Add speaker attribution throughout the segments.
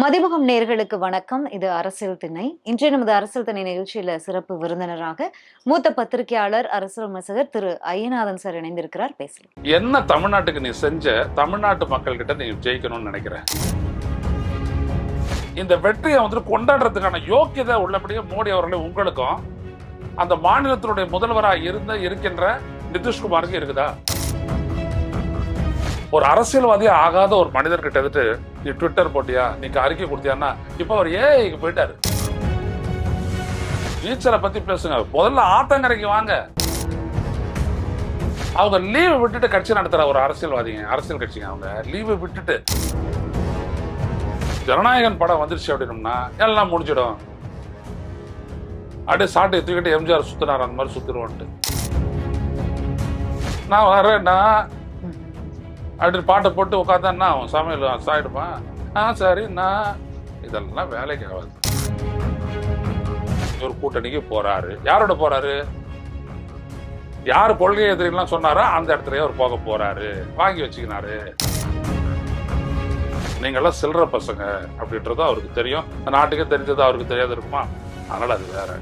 Speaker 1: மதிமுகம் நேர்களுக்கு வணக்கம். இது அரசியல் திணை இன்றைய நமது அரசியல் திணை நிகழ்ச்சியில சிறப்பு விருந்தினராக மூத்த பத்திரிகையாளர் அரசியல் விமர்சகர் திரு ஐயநாதன் சார் இணைந்திருக்கிறார். பேசலாம்.
Speaker 2: என்ன தமிழ்நாட்டுக்கு நீ செஞ்ச தமிழ்நாட்டு மக்கள் கிட்ட நீ ஜெயிக்கணும்னு நினைக்கிற? இந்த வெற்றியை வந்துட்டு கொண்டாடுறதுக்கான யோக்கியதை உள்ளபடியே மோடி அவர்களே உங்களுக்கும் அந்த மாநிலத்தினுடைய முதல்வராக இருந்த இருக்கின்ற நிதிஷ்குமாருக்கு இருக்குதா? ஒரு அரசியல்வாதியா ஆகாத ஒரு மனிதர் கிட்ட வந்துட்டு நீ ட்விட்டர் போட்டியா? நீ அறிக்கை கொடுத்தியான்னா இப்போ அவர் ஏஐக்கு போயிட்டாரு. டீச்சரை பத்தி பேசுங்க. முதல்ல ஆத்தங்கரைக்கு வாங்க. அவங்க லீவு விட்டுட்டு கட்சி நடத்துற ஒரு அரசியல்வாதிங்க அரசியல் கட்சிங்க அவங்க. லீவு விட்டுட்டு. ஜனநாயகன் படம் வந்துருச்சு அப்படின்னம்னா எல்லாம் முடிஞ்சிடும். அப்படியே சாட்டை தூக்கிட்டு எம்ஜிஆர் சுத்தினார் அந்த மாதிரி சுத்திடுவோன்ட்டு நான் வரேன்னா அப்படின்னு பாட்டை போட்டு உட்காந்தா என்ன அவன் சமையல் சாயிடுப்பான் ஆ சரி நான் இதெல்லாம் வேலைக்கு ஆகாது. ஒரு கூட்டணிக்கு போறாரு. யாரோட போறாரு? யார் கொள்கை எதிரிலாம் சொன்னாரோ? அந்த இடத்துலயே அவர் போக போறாரு. வாங்கி வச்சுக்கினாரு. நீங்கெல்லாம் சில்லற பசங்க அப்படின்றது அவருக்கு தெரியும். நாட்டுக்கே தெரிஞ்சது அவருக்கு தெரியாது இருக்குமா? அதனால அது வேற.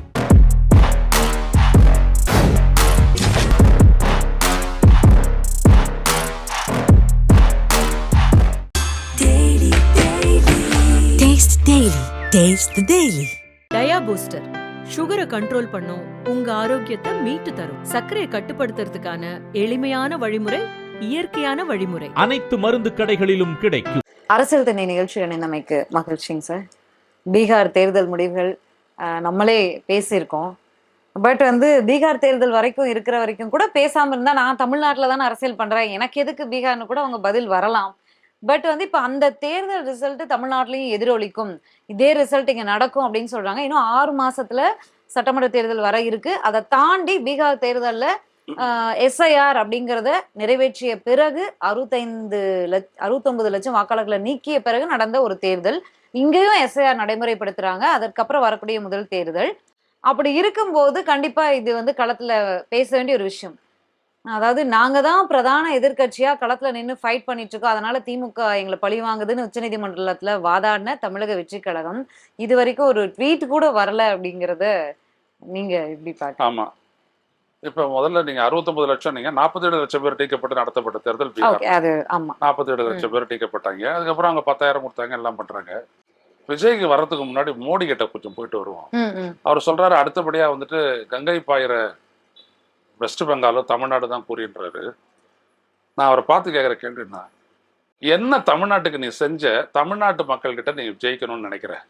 Speaker 3: Taste the Daily.
Speaker 4: Dia Booster சுகரை கண்ட்ரோல் பண்ணும் உங்க ஆரோக்கியத்தை மீட்டு தரும். சர்க்கரையை கட்டுப்படுத்துறதுக்கான எளிமையான வழிமுறை இயற்கையான வழிமுறை.
Speaker 5: அனைத்து மருந்து கடைகளிலும் கிடைக்கும்.
Speaker 1: அரசியல் திணை நிகழ்ச்சியில் இணைந்தமைக்கு மகிழ்ச்சிங்க சார். பீகார் தேர்தல் முடிவுகள் நம்மளே பேசியிருக்கோம். பட் வந்து பீகார் தேர்தல் வரைக்கும் இருக்கிற வரைக்கும் கூட பேசாம இருந்தா நான் தமிழ்நாட்டில் தானே அரசியல் பண்றேன். எனக்கு எதுக்கு பீகார்னு கூட அவங்க பதில் வரலாம். பட் வந்து இப்போ அந்த தேர்தல் ரிசல்ட் தமிழ்நாட்டிலையும் எதிரொலிக்கும். இதே ரிசல்ட் இங்க நடக்கும் அப்படின்னு சொல்றாங்க. இன்னும் ஆறு மாசத்துல சட்டமன்ற தேர்தல் வர இருக்கு. அதை தாண்டி பீகார் தேர்தல்ல எஸ்ஐஆர் அப்படிங்கிறத நிறைவேற்றிய பிறகு அறுபத்தைந்து லட்ச அறுபத்தொன்பது லட்சம் வாக்காளர்களை நீக்கிய பிறகு நடந்த ஒரு தேர்தல். இங்கேயும் எஸ்ஐஆர் நடைமுறைப்படுத்துறாங்க. அதற்கப்புறம் வரக்கூடிய முதல் தேர்தல். அப்படி இருக்கும்போது கண்டிப்பா இது வந்து களத்துல பேச வேண்டிய ஒரு விஷயம். அதாவது நாங்க தான் பிரதான எதிர்க்கட்சியா களத்துல நின்று ஃபைட் பண்ணிட்டு இருக்கோம். அதனால திமுக எங்களை பழி வாங்குதுன்னு உச்சநீதிமன்றத்துல வாதாடின தமிழக வெற்றி கழகம் இது வரைக்கும் ஒரு ட்வீட் கூட வரல அப்படிங்கறத நீங்க எப்படி பாக்க
Speaker 2: ஆமா. இப்ப முதல்ல நீங்க 69 லட்சம் நீங்க 47 லட்சம் பேர் நீக்கப்பட்டு நடத்தப்பட்ட தேர்தல்
Speaker 1: ஆமா.
Speaker 2: 47 லட்சம் பேர் நீக்கப்பட்டாங்க அதுக்கப்புறம் அவங்க பத்தாயிரம் கொடுத்தாங்க எல்லாம் பண்றாங்க. விஜய்க்கு வர்றதுக்கு முன்னாடி மோடி கிட்ட கொஞ்சம் போயிட்டு வருவோம். அவர் சொல்றாரு அடுத்தபடியா வந்துட்டு கங்கை பாயிற வெஸ்ட் பெங்காலும் தமிழ்நாடு தான் கூறின்றாரு. நான் அவரை பார்த்து கேட்குற கேள்வின்னா என்ன? தமிழ்நாட்டுக்கு நீ செஞ்ச தமிழ்நாட்டு மக்கள்கிட்ட நீ ஜெயிக்கணும்னு நினைக்கிற?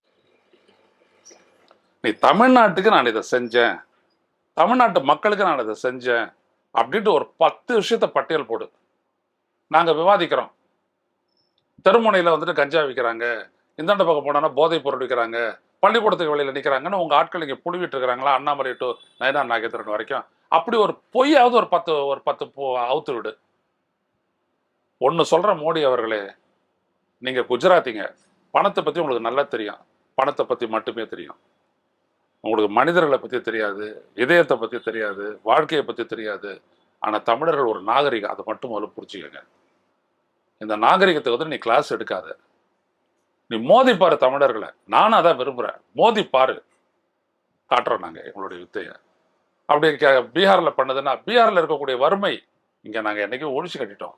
Speaker 2: நீ தமிழ்நாட்டுக்கு நான் இதை செஞ்சேன். தமிழ்நாட்டு மக்களுக்கு நான் இதை செஞ்சேன். அப்படின்ட்டு ஒரு பத்து விஷயத்த பட்டியல் போடு. நாங்கள் விவாதிக்கிறோம். தெருமுனையில் வந்துட்டு கஞ்சா விற்கிறாங்க. இந்தாண்ட பக்கம் போனோன்னா போதைப் பொருள் விற்கிறாங்க. பள்ளிக்கூடத்துக்கு வெளியில் நிற்கிறாங்கன்னு உங்கள் ஆட்கள் இங்கே புழுவிட்டு இருக்கிறாங்களா? அண்ணாமலை டு நயனா நாகேந்திரன் வரைக்கும். அப்படி ஒரு பொய்யாவது ஒரு பத்து ஒரு பத்து அவுத்து விடு. ஒன்று சொல்ற மோடி அவர்களே நீங்க குஜராத்திங்க. பணத்தை பத்தி உங்களுக்கு நல்லா தெரியும். பணத்தை பத்தி மட்டுமே தெரியும். உங்களுக்கு மனிதர்களை பத்தி தெரியாது இதயத்தை பத்தி தெரியாது வாழ்க்கையை பத்தி தெரியாது. ஆனா தமிழர்கள் ஒரு நாகரிகம் அதை மட்டும் முதல்ல புரிச்சுக்கோங்க இந்த நாகரிகத்துக்கு வந்து நீ கிளாஸ் எடுக்காத. நீ மோதி பாரு தமிழர்களை. நானும் அதான் விரும்புறேன். மோதி பாரு. காட்டுறோம் நாங்க எங்களுடைய வித்தைய. அப்படி கே- பீகார்ல பண்ணதுன்னா பீகார்ல இருக்கக்கூடிய வறுமை இங்க நாங்க என்னைக்கும் ஒழிச்சு கட்டிட்டோம்.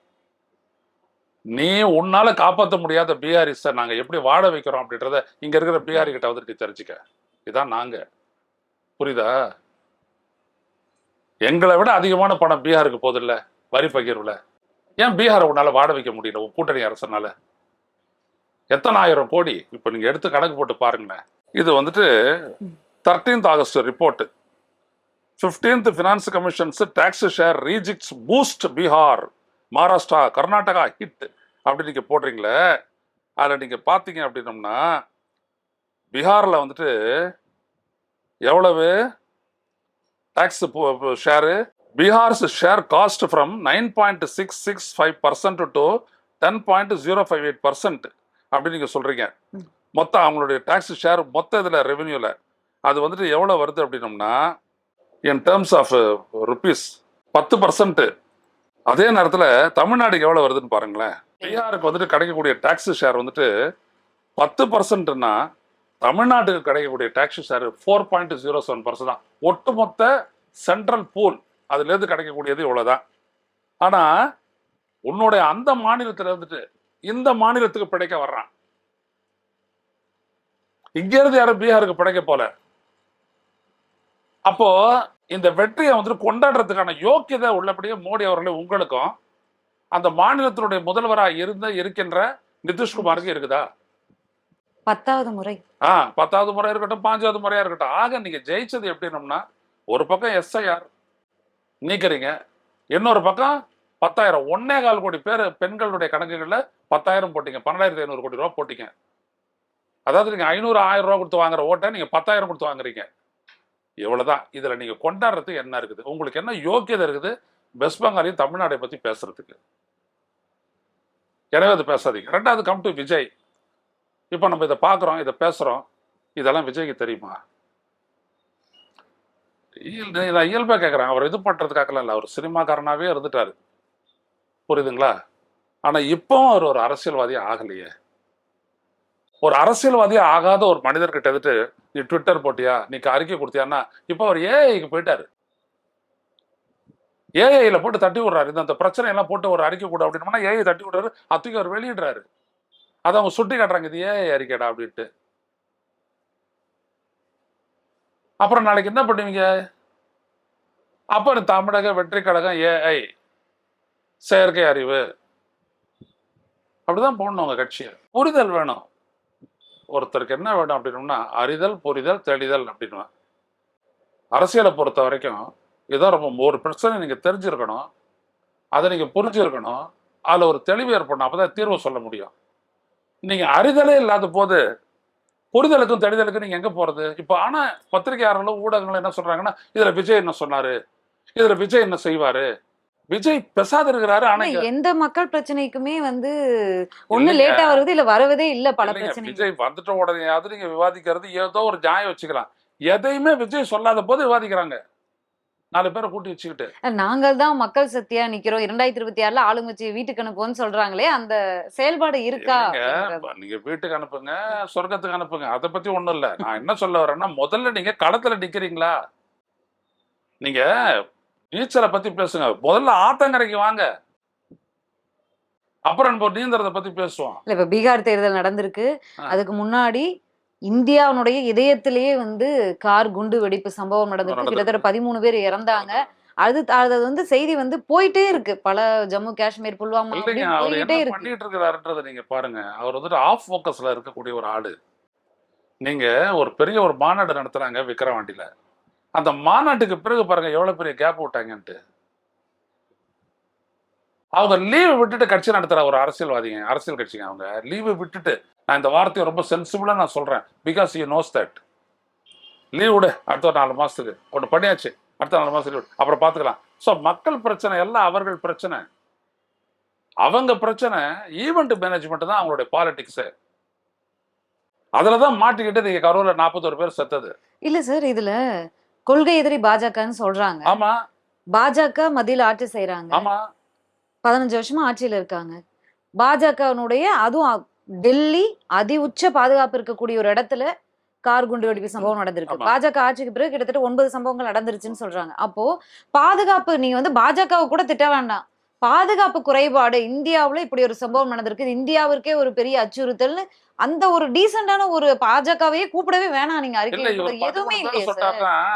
Speaker 2: நீ உன்னால காப்பாற்ற முடியாத பீகாரிஸை நாங்க எப்படி வாழ வைக்கிறோம் அப்படின்றத இங்க இருக்கிற பீகாரி கிட்ட வந்துட்டு தெரிஞ்சுக்க. இதான் நாங்க. புரியுதா? எங்களை விட அதிகமான பணம் பீகாருக்கு போதில்ல வரி பகிர்வுல. ஏன் பீகாரை உன்னால வாழ வைக்க முடியல உன் கூட்டணி அரசனால? எத்தனை ஆயிரம் கோடி? இப்போ நீங்க எடுத்து கணக்கு போட்டு பாருங்களேன். இது வந்துட்டு thirteenth August report fifteenth finance commissions tax share ரீஜிக்ஸ் boost Bihar Maharashtra Karnataka hit அப்படி நீங்க போடுறீங்களே அதில் நீங்க பார்த்தீங்க அப்படின்னம்னா பீகார்ல வந்துட்டு எவ்வளவு tax share Bihar's share cast from nine point six six five percent to ten point zero five eight percent அப்படின்னு நீங்கள் சொல்கிறீங்க மொத்தம் அவங்களுடைய டாக்ஸ் ஷேர் மொத்த இதில் ரெவென்யூவில் அது வந்துட்டு எவ்வளோ வருது அப்படின்னம்னா இன் டேர்ம்ஸ் ஆஃப் ருபீஸ் பத்து பர்சன்ட் அதே நேரத்தில் தமிழ்நாடுக்கு எவ்வளோ வருதுன்னு பாருங்களேன். பீகாருக்கு வந்துட்டு கிடைக்கக்கூடிய டாக்ஸ் ஷேர் வந்துட்டு பத்து பர்சன்ட்னா தமிழ்நாட்டுக்கு கிடைக்கக்கூடிய tax share four point zero seven percent தான். ஒட்டுமொத்த சென்ட்ரல் பூல் அதுலேருந்து கிடைக்கக்கூடியது இவ்வளோதான் ஆனால் உன்னுடைய அந்த மாநிலத்தில் இருந்துட்டு இந்த மாநிலத்துக்கு பிழைக்க வர்றான். இங்கேருந்து யாரும் பீகாருக்கு பிழைக்க போல. அப்போ இந்த வெற்றியை வந்துட்டு கொண்டாடுறதுக்கான யோக்கியதை உள்ளபடியே மோடி அவர்களே உங்களுக்கும் அந்த மாநிலத்தினுடைய முதல்வராக இருந்த இருக்கின்ற நிதிஷ்குமாருக்கு இருக்குதா?
Speaker 1: பத்தாவது முறை.
Speaker 2: ஆ பத்தாவது முறை இருக்கட்டும் பாஞ்சாவது முறையா இருக்கட்டும். ஆக நீங்க ஜெயிச்சது எப்படின்னம்னா ஒரு பக்கம் எஸ்ஐஆர் நீக்கிறீங்க இன்னொரு பக்கம் பத்தாயிரம் ஒன்னே கால் கோடி பேர் பெண்களுடைய கணக்குகளில் பத்தாயிரம் போட்டீங்க பன்னெண்டாயிரத்தி ஐநூறு கோடி ரூபா போட்டீங்க. அதாவது நீங்க ஐநூறு ஆயிரம் ரூபா கொடுத்து வாங்குற ஓட்டை நீங்க பத்தாயிரம் கொடுத்து வாங்குறீங்க. இவ்வளோதான் இதில் நீங்கள் கொண்டாடுறதுக்கு என்ன இருக்குது? உங்களுக்கு என்ன யோக்கியதை இருக்குது? வெஸ்ட் பெங்காலையும் தமிழ்நாடை பற்றி பேசுறதுக்கு. எனவே அது பேசாதீங்க. ரெண்டாவது கம் டு விஜய். இப்போ நம்ம இதை பார்க்குறோம் இதை பேசுகிறோம் இதெல்லாம் விஜய்க்கு தெரியுமா? இயல் நான் இயல்பாக கேட்குறேன். அவர் இது பண்ணுறதுக்காகலாம் இல்லை. அவர் சினிமாக்காரனாகவே இருந்துட்டாரு. புரியுதுங்களா? ஆனால் இப்போவும் அவர் ஒரு அரசியல்வாதியாக ஆகலையே. ஒரு அரசியல்வாதியே ஆகாத ஒரு மனிதர்கிட்ட வந்துட்டு நீ ட்விட்டர் போட்டியா? நீ அறிக்கை கொடுத்தியான்னா? இப்போ அவர் ஏஐக்கு போயிட்டாரு. ஏஐயில் போட்டு தட்டி விடுறாரு. இந்த அந்த பிரச்சனை எல்லாம் போட்டு ஒரு அறிக்கை கொடு அப்படின்னா ஏஐ தட்டி விடுறாரு. அத்துக்கு அவர் வெளியிடுறாரு. அதை அவங்க சுட்டி காட்டுறாங்க. இது ஏஐ அறிக்கைடா அப்படின்ட்டு. அப்புறம் நாளைக்கு என்ன பண்ணுவீங்க? அப்புறம் தமிழக வெற்றி கழகம் ஏஐ செயற்கை அறிவு. அப்படிதான் போடணும் உங்க கட்சியை. புரிதல் வேணும். ஒருத்தருக்கு என்ன வேணும் அப்படின்னோம்னா அறிதல் புரிதல் தெளிதல் அப்படின்னு அரசியலை பொறுத்த வரைக்கும் இதான் ரொம்ப ஒரு பிரச்சனை நீங்கள் தெரிஞ்சிருக்கணும் அதை நீங்கள் புரிஞ்சிருக்கணும் அதில் ஒரு தெளிவு ஏற்படணும் அப்பதான் தீர்வு சொல்ல முடியும். நீங்கள் அறிதலே இல்லாத போது புரிதலுக்கும் தெளிதலுக்கும் நீங்கள் எங்கே போகிறது இப்போ ஆனால் பத்திரிகையாளர்களும் ஊடகங்களும் என்ன சொல்கிறாங்கன்னா இதில் விஜய் என்ன சொன்னார்? இதில் விஜய் என்ன செய்வார்? விஜய் பெசாது இருக்கிறாரு ஆனா
Speaker 1: எந்த மக்கள் பிரச்சனைக்குமே வந்து ஒண்ணு. லேட்டா வருது இல்ல வரவதே இல்ல பல பிரச்சனை
Speaker 2: விஜய் வந்துட்ட உடனேயாவது நீங்க விவாதிக்கிறது ஏதோ ஒரு நியாயம் வச்சுக்கலாம். எதையுமே விஜய் சொல்லாத போது விவாதிக்கிறாங்க. நாலு பேரை கூட்டி வச்சுக்கிட்டு.
Speaker 1: நாங்கள் தான் மக்கள் சக்தியா நிக்கிறோம். இரண்டாயிரத்தி இருபத்தி ஆறுல ஆளுங்கட்சி வீட்டுக்கு அனுப்புவோம்னு சொல்றாங்களே அந்த செயல்பாடு இருக்கா
Speaker 2: நீங்க வீட்டுக்கு அனுப்புங்க சொர்க்கத்துக்கு அனுப்புங்க. அதை பத்தி ஒண்ணும் இல்ல. நான் என்ன சொல்ல வரேன்னா முதல்ல நீங்க களத்துல நிக்கிறீங்களா? நீங்க நீச்சலை பத்தி பேசுங்க. முதல்ல ஆத்தங்கரைக்கு வாங்க. அப்புறம் நம்ம நீந்தறத பத்தி பேசுவோம்.
Speaker 1: இல்ல இப்ப பீகார் தேர்தல் நடந்திருக்கு. அதுக்கு முன்னாடி இந்தியாவுடைய இதயத்திலேயே வந்து கார் குண்டு வெடிப்பு சம்பவம் நடந்திருக்கு. கிட்டத்தட்ட பதிமூணு பேர் இறந்தாங்க. அது அது வந்து செய்தி வந்து போயிட்டே இருக்கு. பல ஜம்மு காஷ்மீர் புல்வாமா போயிட்டே இருக்கு.
Speaker 2: பண்ணிட்டு இருக்கிறாருன்றதை நீங்க பாருங்க. அவர் வந்துட்டு ஆஃப் ஃபோக்கஸ்ல இருக்கக்கூடிய ஒரு ஆளு. நீங்க ஒரு பெரிய ஒரு மாநாடு நடத்துறாங்க விக்கிரவாண்டியில அந்த மாநாட்டுக்கு பிறகு பாருங்க எவ்வளவு பெரிய கேப் விட்டாங்கன்ட்டு. அவங்க லீவு விட்டுட்டு கட்சி நடத்துற ஒரு அரசியல்வாதிங்க அரசியல் கட்சிங்க அவங்க. லீவு விட்டுட்டு நான் இந்த வார்த்தையை ரொம்ப சென்சிபிளா நான் சொல்றேன். Because you knows that leave விடு அடுத்த ஒரு நாலு மாசத்துக்கு. ஒன்று பண்ணியாச்சு அடுத்த நாலு மாசத்துக்கு அப்புறம் பார்த்துக்கலாம் ஸோ மக்கள் பிரச்சனை எல்லாம் அவர்கள் பிரச்சனை. அவங்க பிரச்சனை ஈவெண்ட் மேனேஜ்மெண்ட் தான் அவங்களுடைய பாலிடிக்ஸு அதுல தான் மாட்டிக்கிட்டு நீங்கள் கரூர்ல நாற்பத்தோரு பேர் செத்தது.
Speaker 1: இல்ல சார் இதுல கொள்கை எதிரி பாஜகன்னு சொல்றாங்க.
Speaker 2: ஆமா.
Speaker 1: பாஜக மத்தியில ஆட்சி செய்யறாங்க
Speaker 2: ஆமா.
Speaker 1: பதினஞ்சு வருஷமா ஆட்சியில இருக்காங்க. பாஜகனுடைய அதுவும் டெல்லி அதி உச்ச பாதுகாப்பு இருக்கக்கூடிய ஒரு இடத்துல கார் குண்டு வெடிப்பு சம்பவம் நடந்திருக்கு. பாஜக ஆட்சிக்கு பிறகு கிட்டத்தட்ட ஒன்பது சம்பவங்கள் நடந்துருச்சுன்னு சொல்றாங்க. அப்போ பாதுகாப்பு நீங்க வந்து பாஜகவை கூட திட்ட வேண்டாம். பாதுகாப்பு குறைபாடு இந்தியாவுல இப்படி ஒரு சம்பவம் நடந்திருக்கு. இந்தியாவிற்கே ஒரு பெரிய அச்சுறுத்தல்னு அந்த ஒரு டீசென்டான ஒரு பாஜகவையே கூப்பிடவே வேணாம் நீங்க அறிக்கை எதுவுமே இல்லையே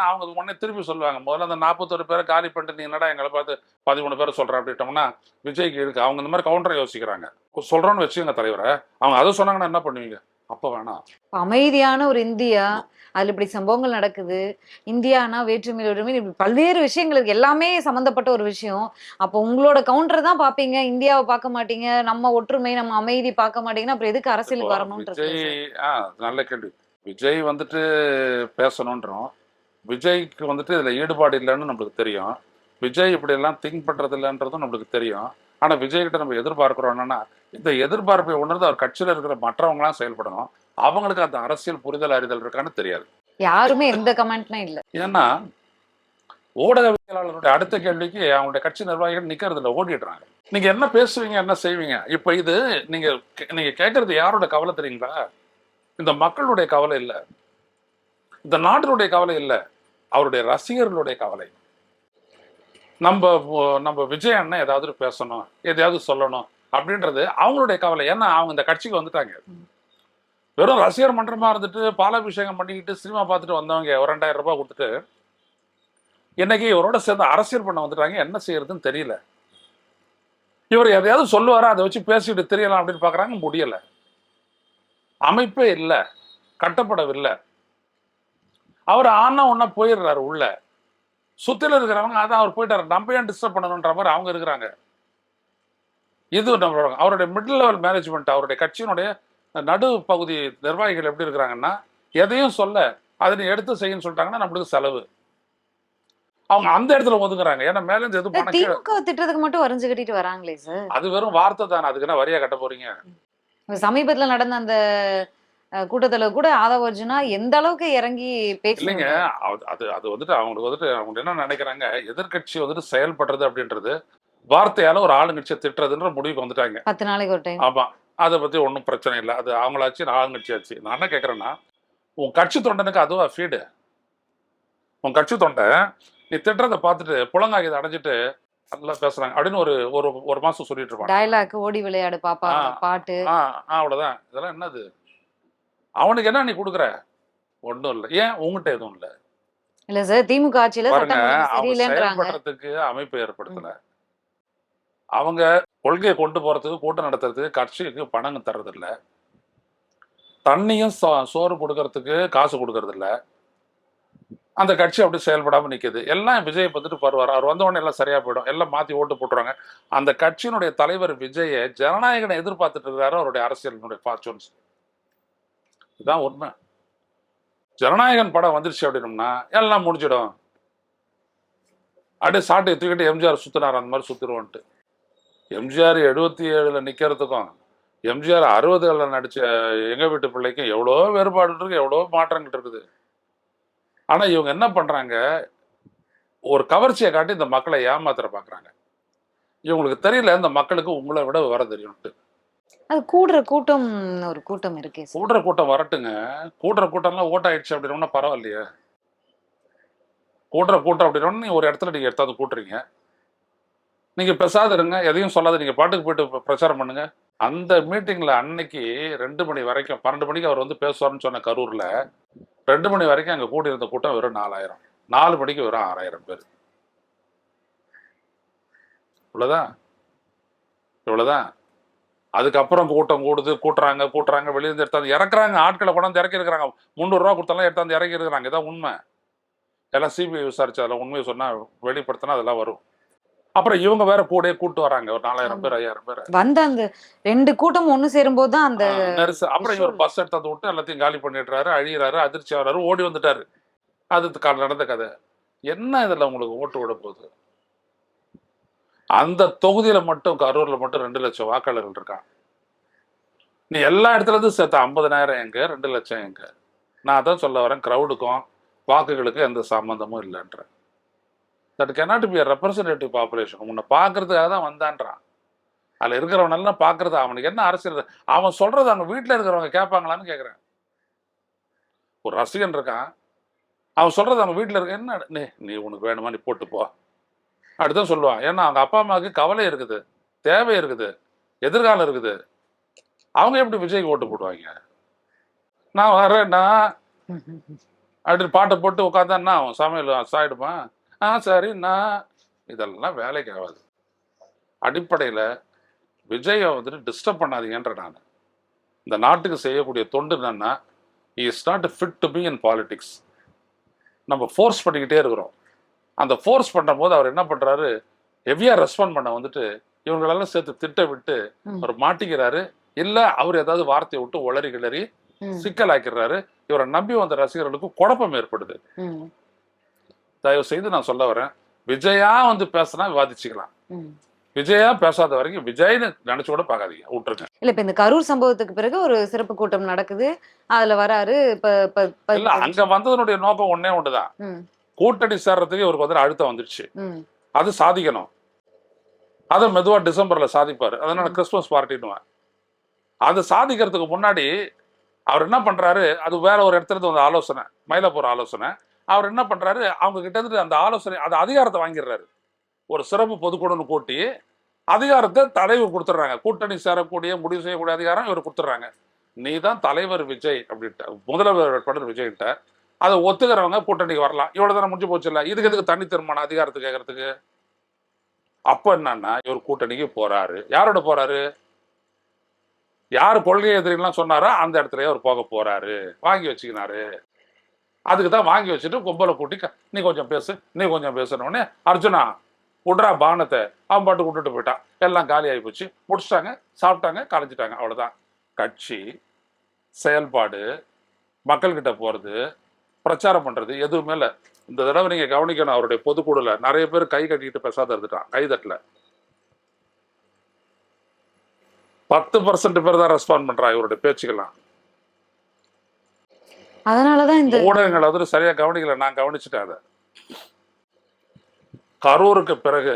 Speaker 2: அவங்க உடனே திருப்பி சொல்லுவாங்க. முதல்ல அந்த நாற்பத்தொரு பேரை காலி பண்ணிட்டு நீ என்னடா எங்களை பார்த்து பதிமூணு பேரை சொல்றேன் அப்படின்ட்டோம்னா விஜய்க்கு இருக்கு அவங்க இந்த மாதிரி கவுண்டரை யோசிக்கிறாங்க. சொல்றோன்னு வச்சுங்க தலைவரை. அவங்க அதை சொன்னாங்கன்னா என்ன பண்ணுவீங்க? அப்ப வேணாம்.
Speaker 1: அமைதியான ஒரு இந்தியா அதுல இப்படி சம்பவங்கள் நடக்குது. இந்தியானா வேற்றுமை ஒற்றுமை இப்படி பல்வேறு விஷயங்கள் இருக்கு. எல்லாமே சம்பந்தப்பட்ட ஒரு விஷயம். அப்போ உங்களோட கவுண்டர் தான் பாப்பீங்க. இந்தியாவை பார்க்க மாட்டீங்க. நம்ம ஒற்றுமை நம்ம அமைதி பார்க்க மாட்டீங்கன்னா அப்புறம் எதுக்கு அரசியலுக்கு வரணும்ன்றது
Speaker 2: நல்ல கேள்வி. விஜய் வந்துட்டு பேசணுன்றோம். விஜய்க்கு வந்துட்டு இதுல ஈடுபாடு இல்லைன்னு நம்மளுக்கு தெரியும். விஜய் இப்படி எல்லாம் திங்க் பண்றது இல்லைன்றதும் நம்மளுக்கு தெரியும். ஆனா விஜய் கிட்ட நம்ம எதிர்பார்க்கிறோம் என்னன்னா இந்த எதிர்பார்ப்பை உணர்ந்து அவர் கட்சியில இருக்கிற மற்றவங்களாம் செயல்படணும். அவங்களுக்கு அந்த அரசியல் புரிதல் அறிதல் இருக்கான்னு தெரியாது.
Speaker 1: யாருமே எந்த கமெண்ட்லாம் இல்ல.
Speaker 2: ஏன்னா ஊடகவியலாளருடைய அடுத்த கேள்விக்கு அவங்களுடைய கட்சி நிர்வாகிகள் நிக்கிறது இல்ல ஓடிடுறாங்க. நீங்க என்ன பேசுவீங்க என்ன செய்வீங்க? இப்ப இது நீங்க நீங்க கேட்கறது யாரோட கவலை தெரியுங்களா? இந்த மக்களுடைய கவலை இல்லை. இந்த நாட்டினுடைய கவலை இல்லை. அவருடைய ரசிகர்களுடைய கவலை. நம்ம நம்ம விஜய் அண்ணன் ஏதாவது பேசணும் எதையாவது சொல்லணும் அப்படின்றது அவங்களுடைய கவலை. ஏன்னா அவங்க இந்த கட்சிக்கு வந்துட்டாங்க. வெறும் ரசிகர் மன்றமா இருந்துட்டு பாலாபிஷேகம் பண்ணிக்கிட்டு சினிமா பார்த்துட்டு வந்தவங்க ஒரு ரெண்டாயிரம் ரூபாய் கொடுத்துட்டு இன்னைக்கு இவரோட சேர்ந்து அரசியல் பண்ண வந்துட்டாங்க. என்ன செய்யறதுன்னு தெரியல. இவர் எதையாவது சொல்லுவாரா? அதை வச்சு பேசிட்டு தெரியலாம் அப்படின்னு பார்க்குறாங்க. முடியல. அமைப்பே இல்லை. கட்டப்படவில்லை. அவர் ஆனா ஒன்னா போயிடுறாரு உள்ள. சுத்தில இருக்கிறவங்க அதான் அவர் போயிட்டாரு. நம்ம ஏன் டிஸ்டர்ப் பண்ணணுன்ற மாதிரி அவங்க இருக்கிறாங்க. இது நம்ம அவருடைய மிடில் லெவல் மேனேஜ்மெண்ட் அவருடைய கட்சியினுடைய நடு பகுதி நிர்வாகிகள் எப்படி இருக்கிறாங்கன்னா எதையும் சொல்ல அதை நீ எடுத்து செய்யன்னு சொல்லிட்டாங்கன்னா நம்மளுக்கு செலவு. அவங்க அந்த இடத்துல ஒதுங்குறாங்க. ஏன்னா மேல இருந்து எதுவும்
Speaker 1: திமுக திட்டத்துக்கு மட்டும் வரைஞ்சு கட்டிட்டு வராங்களே சார்
Speaker 2: அது வெறும் வார்த்தை தானே. அதுக்கு என்ன வரியா கட்ட போறீங்க?
Speaker 1: சமீபத்துல நடந்த அந்த கூட்டத்துல கூட ஆதவ அர்ஜுனா எந்த அளவுக்கு இறங்கி
Speaker 2: இல்லைங்க.
Speaker 1: பேசுறீங்க
Speaker 2: அது- அது வந்துட்டு அவங்களுக்கு வந்துட்டு அவங்க என்ன நினைக்கிறாங்க எதிர்க்கட்சி வந்துட்டு செயல்படுறது அப்படின்றது வார்த்தையால ஒரு ஆளுங்கட்சியை திட்டுறதுன்ற முடிவுக்கு வந்துட்டாங்க.
Speaker 1: பத்து நாளைக்கு ஒரு டைம்
Speaker 2: ஆமா. அதை பத்தி ஒன்றும் பிரச்சனை இல்லை. அது அவங்களாச்சு நான் ஆளுங்கட்சி ஆச்சு நான் என்ன கேட்கறேன்னா உன் கட்சி தொண்டனுக்கு அதுவா ஃபீடு உன் கட்சி தொண்டை நீ திட்டுறதை பார்த்துட்டு புலங்காகியதை அடைஞ்சிட்டு நல்லா பேசுறாங்க. அப்படின்னு ஒரு ஒரு ஒரு மாசம் சொல்லிட்டு இருப்பாங்க.
Speaker 1: டயலாக் ஓடி விளையாடு பாப்பா. பாட்டு.
Speaker 2: ஆ ஆ, அவ்வளவுதான். இதெல்லாம் என்னது? அவனுக்கு என்ன நீ கொடுக்குற? ஒன்றும் இல்லை. ஏன்? உங்ககிட்ட எதுவும் இல்லை.
Speaker 1: இல்ல சார் திமுக ஆட்சியில
Speaker 2: பாருங்க அவங்க செயல்படுறதுக்கு அமைப்பு ஏற்படுத்தல. அவங்க கொள்கையை கொண்டு போகிறதுக்கு கூட்டம் நடத்துறதுக்கு கட்சிக்கு பணம் தர்றதில்ல. தண்ணியும் சோ- சோறு கொடுக்கறதுக்கு காசு கொடுக்கறதில்ல. அந்த கட்சி அப்படி செயல்படாமல் நிற்கிது எல்லாம் விஜய் பார்த்துட்டு வருவார். அவர் வந்தவொடனே எல்லாம் சரியாக போயிடும். எல்லாம் மாற்றி ஓட்டு போட்டுருவாங்க. அந்த கட்சியினுடைய தலைவர் விஜயை ஜனநாயகனை எதிர்பார்த்துட்டு இருக்காரு அவருடைய அரசியலினுடைய ஃபார்ச்சூன்ஸ் இதுதான் உண்மை. ஜனநாயகன் படம் வந்துருச்சு அப்படின்னம்னா எல்லாம் முடிஞ்சிடும். அப்படியே சாட்டை தூக்கிட்டு எம்ஜிஆர் சுத்தினார். அந்த மாதிரி சுத்திருவோன்ட்டு. எம்ஜிஆர் எழுபத்தி ஏழுல நிக்கிறதுக்கும் எம்ஜிஆர் அறுபதுல நடிச்ச எங்க வீட்டு பிள்ளைக்கும் எவ்வளோ வேறுபாடு இருக்கு எவ்வளோ மாற்றங்கள் இருக்குது. ஆனா இவங்க என்ன பண்றாங்க? ஒரு கவர்ச்சியை காட்டி இந்த மக்களை ஏமாத்திர பாக்குறாங்க. இவங்களுக்கு தெரியல இந்த மக்களுக்கு உங்களை விட வர தெரியும்ட்டு.
Speaker 1: அது கூடுற கூட்டம் ஒரு கூட்டம் இருக்கே
Speaker 2: கூடுற கூட்டம் வரட்டுங்க. கூடுற கூட்டம்லாம் ஓட் ஆயிடுச்சு அப்படின்னா பரவாயில்லையே. கூட்டுற கூட்டம் அப்படின்னா ஒரு இடத்துல நீங்க எடுத்தாந்து கூட்டுறீங்க. நீங்கள் பெசாத இருங்க எதையும் சொல்லாத நீங்கள் பாட்டுக்கு போயிட்டு பிரச்சாரம் பண்ணுங்க. அந்த மீட்டிங்கில் அன்னைக்கு ரெண்டு மணி வரைக்கும் பன்னெண்டு மணிக்கு அவர் வந்து பேசுவார்னு சொன்ன கரூரில் ரெண்டு மணி வரைக்கும் அங்கே கூட்டியிருந்த கூட்டம் வெறும் நாலாயிரம். நாலு மணிக்கு வெறும் ஆறாயிரம் பேர். இவ்வளோதான் இவ்வளோதான் அதுக்கப்புறம் கூட்டம் கூடுது கூட்டுறாங்க கூட்டுறாங்க வெளியிருந்து எடுத்தாந்து இறக்குறாங்க ஆட்களை கொண்டாந்து இறக்கி இருக்கிறாங்க முந்நூறுரூவா கொடுத்தாலும் எடுத்தாந்து இறக்கி இருக்கிறாங்க இதான் உண்மை. எல்லாம் சிபிஐ விசாரிச்சு அதில் உண்மையை சொன்னால் வெளிப்படுத்தினா அதெல்லாம் வரும். அப்புறம் இவங்க வேற கூடயே கூட்டு வராங்க. ஒரு நாலாயிரம் பேர் ஐயாயிரம் பேர்.
Speaker 1: வந்த அந்த ரெண்டு கூட்டம் ஒண்ணு சேரும்போது தான் அந்த
Speaker 2: நெரிசல். அப்புறம் இவர் பஸ் எடுத்தாந்து விட்டு எல்லாத்தையும் காலி பண்ணிடுறாரு அழியிறாரு அதிர்ச்சி ஆகிறாரு ஓடி வந்துட்டாரு. அது நடந்த கதை. என்ன இதுல உங்களுக்கு ஓட்டு விட போகுது? அந்த தொகுதியில மட்டும் கரூர்ல மட்டும் ரெண்டு லட்சம் வாக்காளர்கள் இருக்கான் நீ எல்லா இடத்துல இருந்து சேர்த்த ஐம்பதனாயிரம் எங்க ரெண்டு லட்சம் எங்க? நான் அதான் சொல்ல வரேன் க்ரௌடுக்கும் வாக்குகளுக்கும் எந்த சம்பந்தமும் இல்லைன்றேன் that cannot be a representative population உன்னை பார்க்கறதுக்காக தான் வந்தான்றான். அதில் இருக்கிறவனெல்லாம் பார்க்கறது? அவனுக்கு என்ன அரசியல் அவன் சொல்றது அவங்க வீட்டில் இருக்கிறவங்க கேட்பாங்களான்னு கேட்குறேன் ஒரு ரசிகன் இருக்கான். அவன் சொல்றது அவங்க வீட்டில் இருக்க என்ன? நீ நீ உனக்கு வேணுமா? நீ போட்டு போ. அப்படிதான் சொல்லுவான். ஏன்னா அவங்க அப்பா அம்மாவுக்கு கவலை இருக்குது தேவை இருக்குது எதிர்காலம் இருக்குது. அவங்க எப்படி விஜய்க்கு ஓட்டு போடுவாங்க? நான் வரேன்னா அப்படின்னு பாட்டை போட்டு உட்காந்தான்னா அவன் சமையல் சாயிடுமா ஆ சரிண்ணா இதெல்லாம் வேலைக்கு ஆகாது. அடிப்படையில் விஜயை வந்துட்டு டிஸ்டர்ப் பண்ணாதீங்கன்ற நான். இந்த நாட்டுக்கு செய்யக்கூடிய தொண்டு என்னன்னா is not fit to be in politics நம்ம ஃபோர்ஸ் பண்ணிக்கிட்டே இருக்கிறோம். அந்த ஃபோர்ஸ் பண்ணும்போது அவர் என்ன பண்றாரு ஹெவியா ரெஸ்பாண்ட் பண்ண வந்துட்டு இவங்களெல்லாம் சேர்த்து திட்ட விட்டு. அவர் மாட்டிக்கிறாரு. இல்ல அவர் ஏதாவது வார்த்தையை விட்டு உளறி கிளறி
Speaker 1: ம்,
Speaker 2: சிக்கலாக்கிறாரு இவரை நம்பி வந்த ரசிகர்களுக்கு குழப்பம் ஏற்படுது. தயவு செய்து நான் சொல்ல வரேன். விஜயா வந்து பேசினா விவாதிச்சுக்கலாம். விஜயா பேசாத வரைக்கும் விஜய்னு நினைச்சு கூட பார்க்காதீங்க. விட்டுருங்க.
Speaker 1: இல்ல இப்ப இந்த கரூர் சம்பவத்துக்கு பிறகு ஒரு சிறப்பு கூட்டம் நடக்குது. அதுல வராரு இப்ப
Speaker 2: இல்ல அங்க வந்ததனுடைய நோக்கம் ஒண்ணே ஒண்ணுதான். கூட்டணி சேர்றதுக்கு இவருக்கு வந்து அழுத்தம் வந்துருச்சு. அது சாதிக்கணும். அதை மெதுவா டிசம்பர்ல சாதிப்பாரு. அதனால கிறிஸ்துமஸ் பார்ட்டின்னுவேன் அதை சாதிக்கிறதுக்கு முன்னாடி அவர் என்ன பண்றாரு? அது வேற ஒரு இடத்துல வந்த ஆலோசனை மயிலாப்பூர் ஆலோசனை. அவர் என்ன பண்ணுறாரு அவங்க கிட்டத்தட்ட அந்த ஆலோசனை அந்த அதிகாரத்தை வாங்கிடுறாரு. ஒரு சிறப்பு பொதுக்கூடம்னு கூட்டி அதிகாரத்தை தலைவர் கொடுத்துட்றாங்க. கூட்டணி சேரக்கூடிய முடிவு செய்யக்கூடிய அதிகாரம் இவர் கொடுத்துட்றாங்க. நீ தான் தலைவர் விஜய் அப்படின்ட்டு முதல்வர் வேட்பாளர் விஜய்கிட்ட அதை ஒத்துக்கிறவங்க கூட்டணிக்கு வரலாம். இவ்வளோ தானே முடிஞ்சு போச்சு இல்லை? இதுக்கு எதுக்கு தனி தீர்மானம் அதிகாரத்தை கேட்கறதுக்கு? அப்போ என்னன்னா இவர் கூட்டணிக்கு போகிறாரு யாரோட போகிறாரு யார் கொள்கை எதிரிலாம் சொன்னாரோ? அந்த இடத்துலயே அவர் போக போறாரு. வாங்கி வச்சுக்கினாரு. அதுக்கு தான் வாங்கி வச்சுட்டு கும்பலை கூட்டி நீ கொஞ்சம் பேசு நீ கொஞ்சம் பேசணுன்னே அர்ஜுனா விட்றா பானத்தை அவன் பாட்டு விட்டுட்டு போயிட்டான். எல்லாம் காலி ஆகி போச்சு. முடிச்சிட்டாங்க சாப்பிட்டாங்க கலைஞ்சிட்டாங்க. அவ்வளோதான் கட்சி செயல்பாடு மக்கள்கிட்ட போறது பிரச்சாரம் பண்ணுறது எதுவுமே இல்லை. இந்த தடவை நீங்கள் கவனிக்கணும் அவருடைய பொதுக்குழுல நிறைய பேர் கை கட்டிக்கிட்டு பேசாத இருந்துட்டான் கை தட்டல. பத்து பர்சன்ட் பேர் தான் ரெஸ்பாண்ட் பண்ணுறான் இவருடைய பேச்சுக்கெல்லாம்.
Speaker 1: அதனாலதான் இந்த
Speaker 2: ஊடகங்கள் வந்து சரியா கவனிக்கல. நான் கவனிச்சுட்டேன் அதை. கரூருக்கு பிறகு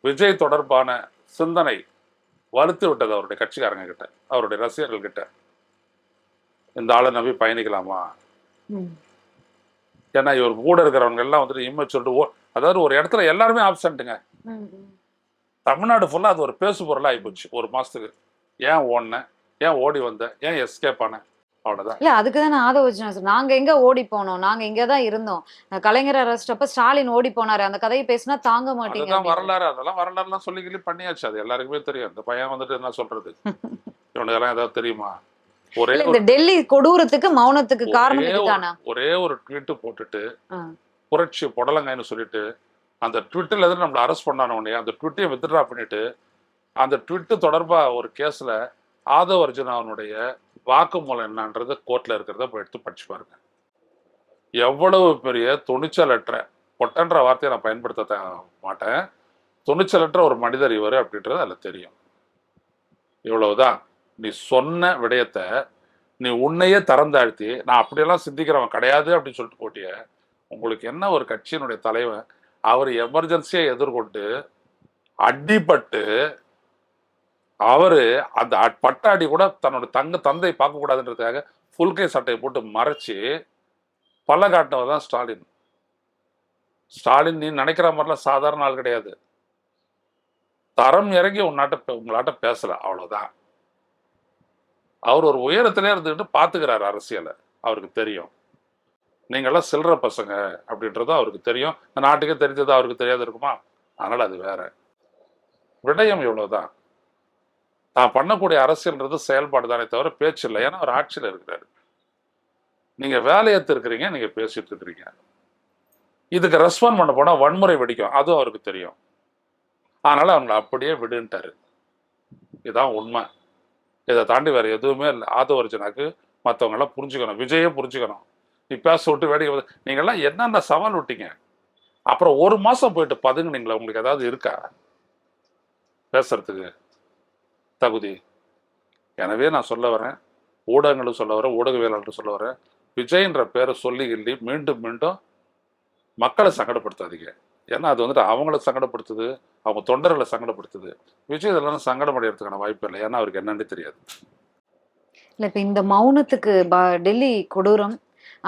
Speaker 2: விஜய் தொடர்பான சிந்தனை வலுத்து விட்டது அவருடைய கட்சிக்காரங்க கிட்ட அவருடைய ரசிகர்கள் கிட்ட. இந்த ஆளை நம்பி பயணிக்கலாமா. ஏன்னா இவர் கூட இருக்கிறவங்க எல்லாம் வந்துட்டு இம்மை சொல்லிட்டு அதாவது ஒரு இடத்துல எல்லாருமே ஆப்சண்ட்டுங்க. தமிழ்நாடு ஃபுல்லா அது ஒரு பேசு பொருளா ஆயிப்போச்சு ஒரு மாசத்துக்கு. ஏன் ஓடின? ஏன் ஓடி வந்த? ஏன் எஸ்கேப் ஆன? அவ்வளவுதான்.
Speaker 1: இல்ல அதுக்கு தான் ஆதவ நாங்க எங்க ஓடி போனோம்? நாங்க இங்க தான் இருந்தோம் கலைஞர் அரஸ்ட் அப்ப ஸ்டாலின் ஓடி போனாரு. அந்த கதையை பேசினா தாங்க மாட்டீங்க.
Speaker 2: வரலாறு. அதெல்லாம் வரலாறுலாம் சொல்லி கிள்ளி பண்ணியாச்சு. அது எல்லாருக்குமே தெரியும். இந்த பையன் வந்துட்டு என்ன சொல்றது? இவனுக்கெல்லாம் ஏதாவது தெரியுமா? ஒரே
Speaker 1: இந்த டெல்லி கொடூரத்துக்கு மௌனத்துக்கு காரணம்
Speaker 2: ஒரே ஒரு-
Speaker 1: இதுதானா?
Speaker 2: ஒரே ஒரு ட்வீட் போட்டுட்டு. புரட்சி புடலங்காய்னு சொல்லிட்டு அந்த ட்விட்டில் இருந்து நம்மளை அரெஸ்ட் பண்ணான உடனே அந்த ட்விட்டையும் வித்ட்ரா பண்ணிட்டு அந்த ட்விட்டு தொடர்பா ஒரு கேஸ்ல ஆதவ் அர்ஜுனாவனுடைய வாக்குமூலம் என்னன்றது கோர்ட்டில் இருக்கிறத போய் எடுத்து படிச்சு பாருங்க. எவ்வளவு பெரிய துணிச்சலற்ற பொட்டன்ற வார்த்தையை நான் பயன்படுத்த மாட்டேன். துணிச்சலற்ற ஒரு மனிதர் இவர் அப்படின்றது அதில் தெரியும். இவ்வளவுதான். நீ சொன்ன விடயத்தை நீ உன்னையே திறந்தாழ்த்தி நான் அப்படியெல்லாம் சிந்திக்கிறவன் கிடையாது அப்படின்னு சொல்லிட்டு போட்டிய. உங்களுக்கு என்ன ஒரு கட்சியினுடைய தலைவன்? அவர் எமர்ஜென்சியை எதிர்கொண்டு அடிபட்டு அவரு அந்த அ- கூட தன்னோட தங்க தந்தை பார்க்கக்கூடாதுன்றதுக்காக ஃபுல்கை சட்டையை போட்டு மறைச்சு பல்ல காட்டினவர் தான் ஸ்டாலின். ஸ்டாலின் நீ நினைக்கிற மாதிரிலாம் சாதாரண ஆள் கிடையாது. தரம் இறங்கி உன்னாட்ட உங்களாட்ட பேசல அவ்வளவுதான். அவர் ஒரு உயரத்திலே இருந்துக்கிட்டு பார்த்துக்கிறாரு அரசியலை. அவருக்கு தெரியும். நீங்களாம் சில்லற பசங்க அப்படின்றது அவருக்கு தெரியும். இந்த நாட்டுக்கே தெரிஞ்சது அவருக்கு தெரியாது இருக்குமா? அதனால அது வேற. விடயம் இவ்வளவுதான். தான் பண்ணக்கூடிய அரசியல்ன்றது செயல்பாடு தானே தவிர பேச்சு இல்லை. ஏன்னா அவர் ஆட்சியில் இருக்கிறாரு. நீங்க வேலையத்து இருக்கிறீங்க நீங்க பேசிட்டு இருக்கிறீங்க. இதுக்கு ரெஸ்பாண்ட் பண்ண போனால் வன்முறை வெடிக்கும். அதுவும் அவருக்கு தெரியும். அதனால அவங்கள அப்படியே விடுன்ட்டாரு. இதுதான் உண்மை. இதை தாண்டி வேற எதுவுமே இல்லை. ஆதவர்ஜனாக்கு மற்றவங்க எல்லாம் புரிஞ்சுக்கணும். விஜயே புரிஞ்சுக்கணும். நீ பேச விட்டு வேடிக்கை நீங்கள்லாம் என்னென்ன சவால் விட்டீங்க? அப்புறம் ஒரு மாதம் போயிட்டு பதுங்குனீங்களா? உங்களுக்கு ஏதாவது இருக்கா? பேசுறதுக்கு. தகுதி. எனவே நான் சொல்ல வரேன் ஊடகங்களும் சொல்ல வரேன் ஊடகவியலாளர்கள் சொல்ல வரேன். விஜய்ன்ற பேரை சொல்லி கிள்ளி மீண்டும் மீண்டும் மக்களை சங்கடப்படுத்தாதீங்க. ஏன்னா அது வந்துட்டு அவங்கள சங்கடப்படுத்துது அவங்க தொண்டர்களை சங்கடப்படுத்துது. விஜய் இதெல்லாம் சங்கடம் அடையறதுக்கான வாய்ப்பு இல்லை. ஏன்னா அவருக்கு என்னன்னு தெரியாது.
Speaker 1: இல்ல இப்ப இந்த மௌனத்துக்கு டெல்லி கொடூரம்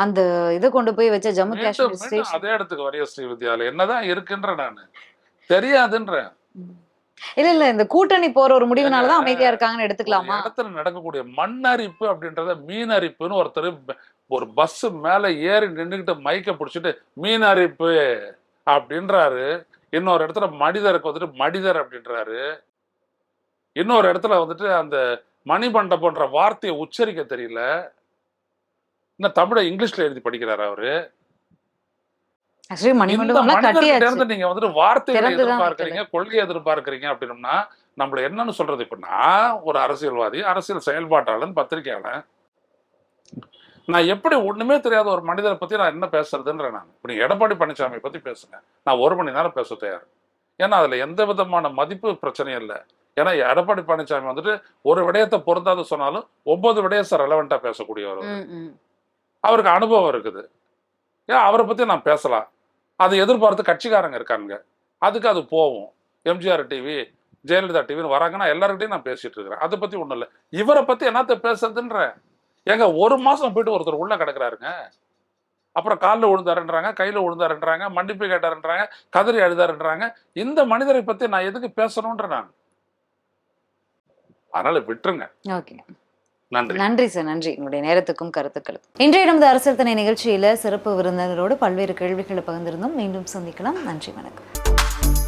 Speaker 1: அந்த இதை கொண்டு போய் வச்ச ஜம்மு காஷ்மீர்
Speaker 2: அதே இடத்துக்கு வரைய ஸ்ரீவித்யால என்னதான் இருக்குன்ற நான். தெரியாதுன்றேன்.
Speaker 1: இல்ல இல்ல இந்த கூட்டணி போற ஒரு முடிவுனாலதான் அமைதியா இருக்காங்கன்னு எடுத்துக்கலாமா?
Speaker 2: இடத்துல நடக்கக்கூடிய மண் அரிப்பு அப்படின்றத மீன் அரிப்புன்னு ஒருத்தர் ஒரு பஸ் மேல ஏறி நின்றுகிட்டு மைக்க பிடிச்சிட்டு மீன் அரிப்பு அப்படின்றாரு. இன்னொரு இடத்துல மனிதருக்கு வந்துட்டு மனிதர் அப்படின்றாரு. இன்னொரு இடத்துல வந்துட்டு அந்த மணிமண்டபம் போன்ற வார்த்தையை உச்சரிக்க தெரியல. இன்னும் தமிழை இங்கிலீஷ்ல எழுதி படிக்கிறாரு அவரு
Speaker 1: ஆக்சுவலி
Speaker 2: இந்த
Speaker 1: மணிமண்டபம்லாம்
Speaker 2: மனிதர்கிட்ட
Speaker 1: கட்டியாச்சு
Speaker 2: இருந்து நீங்க வந்துட்டு வார்த்தைகளை எதிர்பார்க்கறீங்க கொள்கை எதிர்பார்க்கறீங்க அப்படின்னம்னா நம்மள என்னன்னு சொல்றது இப்ப நான் ஒரு அரசியல்வாதி அரசியல் செயல்பாட்டாளன் பத்திரிகையாளன். நான் எப்படி ஒண்ணுமே தெரியாத ஒரு மனிதரை பத்தி நான் என்ன பேசுறதுன்ற நான். இப்ப நீங்க எடப்பாடி பழனிசாமி பத்தி பேசுங்க. நான் ஒரு மணி நேரம் பேச தயார். ஏன்னா அதுல எந்த விதமான மதிப்பு பிரச்சனையும் இல்லை. ஏன்னா எடப்பாடி பழனிசாமி வந்துட்டு ஒரு விடயத்தை பொருந்தாது சொன்னாலும் ஒன்பது விடயத்தை ரெலவெண்டா பேசக்கூடியவர். அவருக்கு அனுபவம் இருக்குது. ஏன் அவரை பத்தி நான் பேசலாம். அதை எதிர்பார்த்து கட்சிக்காரங்க இருக்கானுங்க. அதுக்கு அது போவோம். எம்ஜிஆர் டிவி ஜெயலலிதா டிவின்னு வராங்கன்னா எல்லாருக்கிட்டையும் நான் பேசிட்டு இருக்கிறேன். அதை பத்தி ஒண்ணும் இல்லை. இவரை பத்தி என்னத்த பேசுறதுன்ற? ஏங்க ஒரு மாசம் போயிட்டு ஒருத்தர் உள்ள கிடக்குறாருங்க. அப்புறம் காலில் விழுந்தாருன்றாங்க கையில விழுந்தாருன்றாங்க மன்னிப்பு கேட்டாருன்றாங்க கதறி அழுதாருன்றாங்க. இந்த மனிதரை பத்தி நான் எதுக்கு பேசணுன்ற நான்? அதனால விட்டுருங்க.
Speaker 1: ஓகே.
Speaker 2: நன்றி.
Speaker 1: நன்றி சார் நன்றி. உங்களுடைய நேரத்துக்கும் கருத்துக்களுக்கும் இன்றைய நமது அரசியல் தனி நிகழ்ச்சியில சிறப்பு விருந்தினரோடு பல்வேறு கேள்விகளை பகிர்ந்திருந்தோம். மீண்டும் சந்திக்கலாம். நன்றி வணக்கம்.